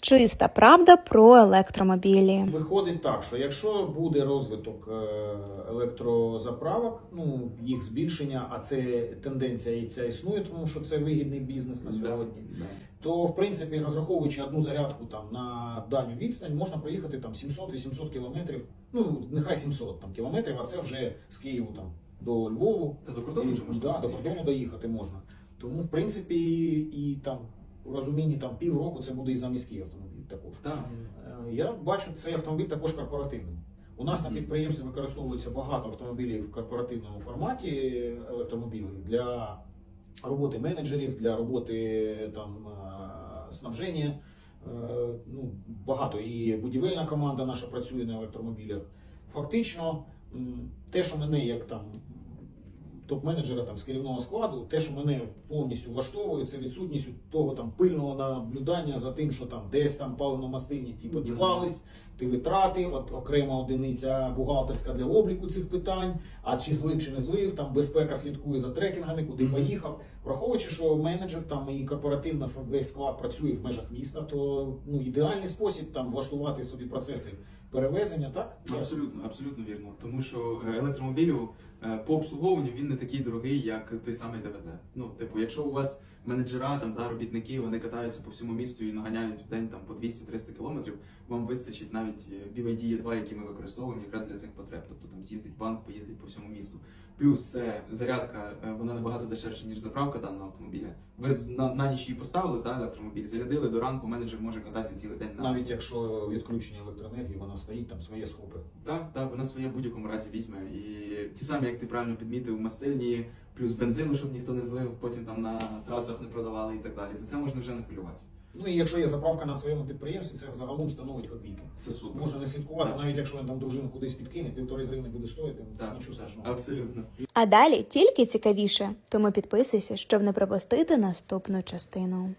Чиста правда про електромобілі. Виходить так, що якщо буде розвиток е, електрозаправок, ну їх збільшення, а це тенденція і ця існує, тому що це вигідний бізнес на сьогодні. То в принципі, розраховуючи одну зарядку там на дальню відстань, можна проїхати там 700-800 кілометрів. Ну нехай 700 там кілометрів, а це вже з Києву там до Львову. Та до кордону вже можна да, до кордону доїхати можна. Тому, в принципі, і там у розумінні там півроку це буде і заміський автомобіль також. Так. Е, Я бачу цей автомобіль також корпоративним. У нас на підприємстві використовується багато автомобілів в корпоративному форматі електромобілів для роботи менеджерів, для роботи там е, снабження. Е, Ну, багато і будівельна команда наша працює на електромобілях. Фактично, те, що мене як там топ-менеджера там з керівного складу, те, що мене повністю влаштовує, це відсутність того там пильного наблюдання за тим, що там десь там паливно-мастильні ті подівались, ти витрати, от окрема одиниця бухгалтерська для обліку цих питань. А чи злив, чи не злив, там безпека слідкує за трекінгами, куди Мгм. поїхав. Враховуючи, що менеджер там і корпоративно весь склад працює в межах міста, то ну ідеальний спосіб там влаштувати собі процеси перевезення, так Абсолютно, абсолютно вірно. Тому що е, електромобілю е, по обслуговуванню він не такий дорогий, як той самий ДВЗ. Ну, типу, якщо у вас менеджера там та робітники, вони катаються по всьому місту і наганяють в день там по 200-300 кілометрів, вам вистачить навіть е, BYD E2, який ми використовуємо якраз для цих потреб. Тобто там з'їздить банк, поїздить по всьому місту. Плюс це зарядка, е, вона набагато дешевша, ніж заправка даного автомобіля. Ви на, на ніч її поставили, та, електромобіль, зарядили до ранку, менеджер може кататися цілий день на навіть якщо відключення електроенергії, вона стоїть там своє схопи. Так, так, вона своє в будь-якому разі візьме. І ті самі, як ти правильно підмітив, мастильні, плюс бензину, щоб ніхто не злив, потім там на трасах не продавали і так далі. За це можна вже не хвилюватися. Ну і якщо є заправка на своєму підприємстві, це загалом становить копійки. Це супер. Можна не слідкувати, Так. навіть якщо він там дружину кудись підкине, півтори гривні буде стоїти, Так, нічого страшного. абсолютно. А далі тільки цікавіше, тому підписуйся, щоб не пропустити наступну частину.